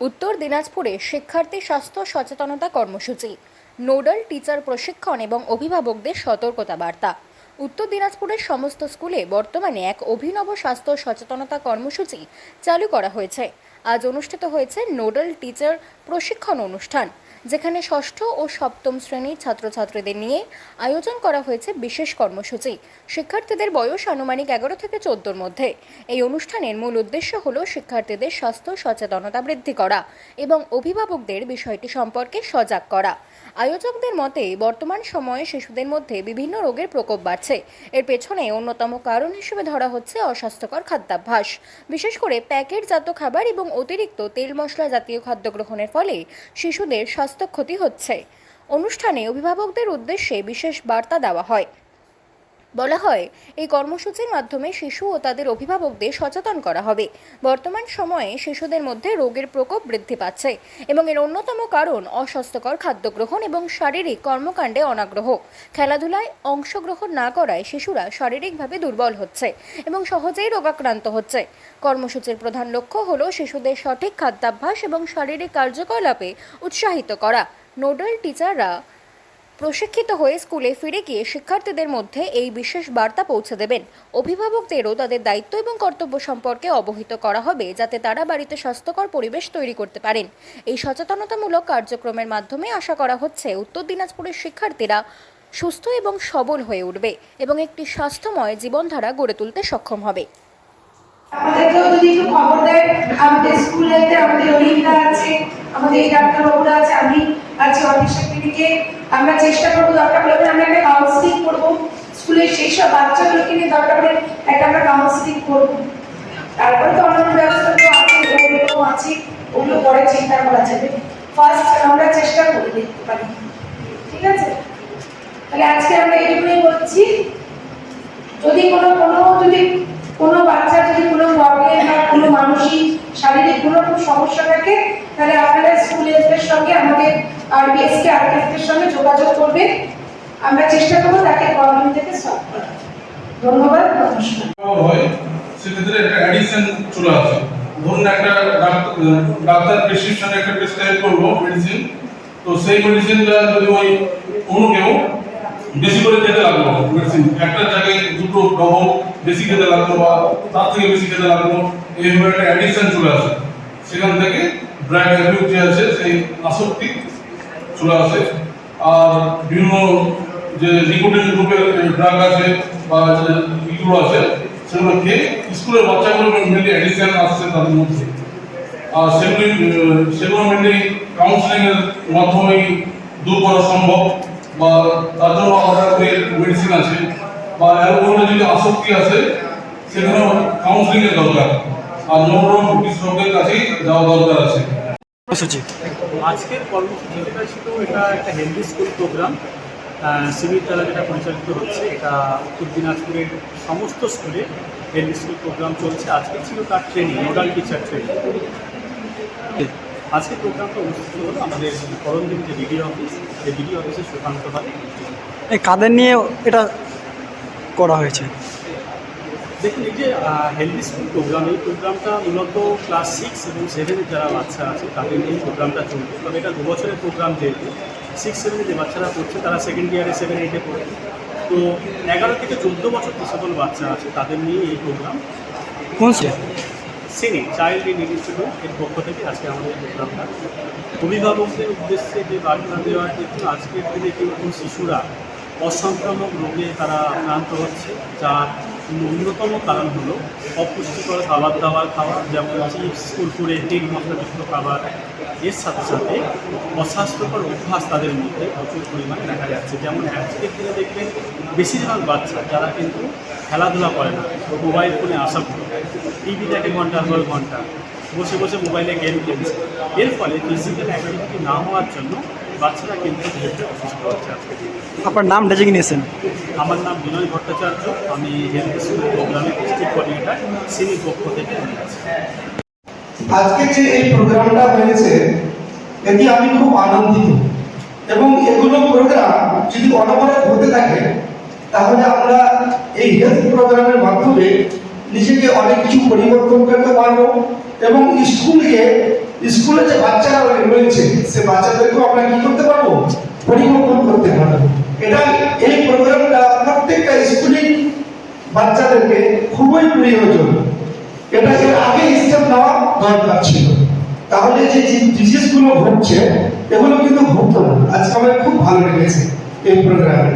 উত্তর দিনাজপুরে শিক্ষার্থী স্বাস্থ্য সচেতনতা কর্মসূচি। নোডাল টিচার প্রশিক্ষণ এবং অভিভাবকদের সতর্কতা বার্তা। উত্তর দিনাজপুরের সমস্ত স্কুলে বর্তমানে এক অভিনব স্বাস্থ্য সচেতনতা কর্মসূচি চালু করা হয়েছে। আজ অনুষ্ঠিত হয়েছে নোডাল টিচার প্রশিক্ষণ অনুষ্ঠান। যেখানে ষষ্ঠ ও সপ্তম শ্রেণির ছাত্রছাত্রীদের নিয়ে আয়োজন করা হয়েছে বিশেষ কর্মসূচি। শিক্ষার্থীদের বয়স আনুমানিক এগারো থেকে চোদ্দোর মধ্যে। এই অনুষ্ঠানের মূল উদ্দেশ্য হল শিক্ষার্থীদের স্বাস্থ্য সচেতনতা বৃদ্ধি করা এবং অভিভাবকদের বিষয়টি সম্পর্কে সজাগ করা। আয়োজকদের মতে, বর্তমান সময়ে শিশুদের মধ্যে বিভিন্ন রোগের প্রকোপ বাড়ছে। এর পেছনে অন্যতম কারণ হিসেবে ধরা হচ্ছে অস্বাস্থ্যকর খাদ্যাভ্যাস। বিশেষ করে প্যাকেটজাত খাবার এবং অতিরিক্ত তেল মশলা জাতীয় খাদ্য গ্রহণের ফলে শিশুদের স্বাস্থ্য ক্ষতি হচ্ছে। অনুষ্ঠানে অভিভাবকদের উদ্দেশ্যে বিশেষ বার্তা দেওয়া হয়। বলা হয়, এই কর্মসূচির মাধ্যমে শিশু ও তাদের অভিভাবকদের সচেতন করা হবে। বর্তমান সময়ে শিশুদের মধ্যে রোগের প্রকোপ বৃদ্ধি পাচ্ছে এবং এর অন্যতম কারণ অস্বাস্থ্যকর খাদ্য গ্রহণ এবং শারীরিক কর্মকাণ্ডে অনাগ্রহ। খেলাধুলায় অংশগ্রহণ না করায় শিশুরা শারীরিকভাবে দুর্বল হচ্ছে এবং সহজেই রোগাক্রান্ত হচ্ছে। কর্মসূচির প্রধান লক্ষ্য হল শিশুদের সঠিক খাদ্যাভ্যাস এবং শারীরিক কার্যকলাপে উৎসাহিত করা। নোডাল টিচাররা প্রশিক্ষিত হয়ে স্কুলে ফিরে গিয়ে শিক্ষার্থীদের মধ্যে এই বিশেষ বার্তা পৌঁছে দেবেন। অভিভাবকদেরও তাদের দায়িত্ব এবং কর্তব্য সম্পর্কে অবহিত করা হবে যাতে তারা বাড়িতে স্বাস্থ্যকর পরিবেশ তৈরি করতে পারেন। এই সচেতনতামূলক কার্যক্রমের মাধ্যমে আশা করা হচ্ছে উত্তর দিনাজপুরের শিক্ষার্থীরা সুস্থ এবং সবল হয়ে উঠবে এবং একটি স্বাস্থ্যময় জীবনধারা গড়ে তুলতে সক্ষম হবে। যদি একটু খবর দেয় আমাদের স্কুল হেলথে আমাদের আছে, আমাদের এই ডাক্তারবাবুরা আছে, আমি আছি আমরা চেষ্টা করব, দরকার পড়লে আমরা একটা কাউন্সিলিং করব। স্কুলের সেই সব বাচ্চাগুলোকে নিয়ে দরকার পড়লে একটা আমরা কাউন্সিলিং করব। তারপরে তো অন্যান্য ব্যবস্থা তো আছে ওগুলো আছে, ওগুলো পরে চিন্তা করা যাবে। ফার্স্ট আমরা চেষ্টা করে দেখতে পারি। ঠিক আছে? তাহলে আজকে আমরা এইটুকুই বলছি। যদি কোনো কোনো, যদি কোনো বাচ্চা, যদি কোনো প্রবলেম বা কোনো মানসিক শারীরিক কোনো সমস্যা থাকে, তাহলে আপনারা স্কুল সঙ্গে আমাদের আরবিএস কে আরকেএসের সঙ্গে যোগাযোগ করবেন। আমরা চেষ্টা করব তাকে প্রবলেম থেকে সলভ করার। ধন্যবাদ, নমস্কার। হয়, সেক্ষেত্রে একটা অ্যাডিশন চলে আসে। ধরুন একটা ডাক্তার প্রেসক্রিপশনে একটা প্রেসক্রাইব করব মেডিসিন তো সেই মেডিসিনটা যদি ওই অন্য কেউ বেশি করে খেতে লাগল মেডিসিন একটা জায়গায় দুটো ডবল বেশি খেতে লাগল বা তার থেকে বেশি খেতে লাগল, এইভাবে একটা অ্যাডিকশন চলে আসে। সেখান থেকে ড্রাগ অ্যাবিউজ যে আছে, সেই আসক্তি চলে আসে আর বিভিন্ন যে নিকোটিন গ্রুপের ড্রাগ আছে বা ইগুলো আছে সেগুলো খেয়ে স্কুলের বাচ্চাগুলো মেনলি অ্যাডিকশন আসছে তাদের মধ্যে। আর সেগুলি সেগুলো মেনলি কাউন্সিলিং এর মাধ্যমেই দূর করা সম্ভব বা তার জন্য আলাদা করে মেডিসিন আছে বা অ্যালকোহলে যদি আসক্তি আছে, সেখানেও কাউন্সিলিং এর দরকার। আর নবরম বিশেষজ্ঞের কাছেই যাওয়া দরকার আছে। আজকের কর্মসূচি যেটা ছিল এটা একটা হেলদি স্কুল প্রোগ্রাম সিভিল দ্বারা যেটা পরিচালিত হচ্ছে, এটা উত্তর দিনাজপুরের সমস্ত স্কুলে হেলদি স্কুল প্রোগ্রাম চলছে। আজকে ছিল তার ট্রেনিং নোডাল টিচার ট্রেনিং আজকে প্রোগ্রামটা অনুষ্ঠিত হলো আমাদের করণদিন যে বিডিও অফিস এই বিডিও অফিসে সুকান্ত এই কাদের নিয়ে এটা করা হয়েছে? দেখুন এই যে হেলদি স্কুল প্রোগ্রাম এই প্রোগ্রামটা মূলত ক্লাস সিক্স এবং সেভেনের যারা বাচ্চা আছে তাদের এই প্রোগ্রামটা চলবে তবে এটা দু বছরের প্রোগ্রাম যেহেতু সিক্স সেভেনে যে বাচ্চারা পড়ছে তারা সেকেন্ড ইয়ারে সেভেন এইটে পড়ে। তো এগারো থেকে চোদ্দ বছর যে সকল বাচ্চা আছে তাদের নিয়ে এই প্রোগ্রাম কোন সিনি চাইল্ড ইন ইনস্টিটিউট এর পক্ষ থেকে আজকে আমাদের এই প্রোগ্রামটা অভিভাবকদের উদ্দেশ্যে যে বার্তা দেওয়ার দেখুন আজকের দিনে কিন্তু শিশুরা অসংক্রামক রোগে তারা আক্রান্ত হচ্ছে যার অন্যতম কারণ হলো অপুষ্টিকর খাবার দাবার খাওয়া, যেমন চিপস, কুরকুরে, তেল মশলাযুক্ত খাবার। এর সাথে সাথে অস্বাস্থ্যকর অভ্যাস তাদের মধ্যে প্রচুর পরিমাণে দেখা যাচ্ছে। যেমন আজকের দিনে দেখবেন বেশিরভাগ বাচ্চা, যারা কিন্তু খেলাধুলা করে না, মোবাইল ফোনে আসা আসক্ত টিভি দেখে ঘণ্টার পর ঘণ্টা, বসে বসে মোবাইলে গেম খেলছে। এর ফলে ফিজিক্যাল অ্যাক্টিভিটি না হওয়ার জন্য বাচ্চারা কিন্তু ধীরে ধীরে অসুস্থ হচ্ছে আজকে। আপনার নাম ডেজিগনেশন আমার নাম বিনয় ভট্টাচার্য। আমি হেলথ স্কুল প্রোগ্রামের ডিস্ট্রিক্ট কোঅর্ডিনেটর সিনি পক্ষ থেকে আজকে যে এই প্রোগ্রামটা হয়েছে এটি আমি খুব আনন্দিত। এবং এগুলো প্রোগ্রাম যদি অনবরত হতে থাকে তাহলে আমরা এই হেলথ প্রোগ্রামের মাধ্যমে নিজেকে অনেক কিছু পরিবর্তন করতে পারব এবং স্কুলকে, স্কুলে যে বাচ্চারা রয়েছে, সে বাচ্চাদেরকেও আমরা কি করতে পারব? পরিবর্তন করতে পারব। এটা এই প্রোগ্রামটা প্রত্যেকটা স্কুলিং বাচ্চাদেরকে খুবই প্রয়োজন। এটা এর আগে স্টেপ নেওয়া দরকার ছিল। তাহলে যে ডিজিজগুলো ঘটছে, এগুলো কিন্তু ঘটতো না। আজকে আমার খুব ভালো লেগেছে এই প্রোগ্রামে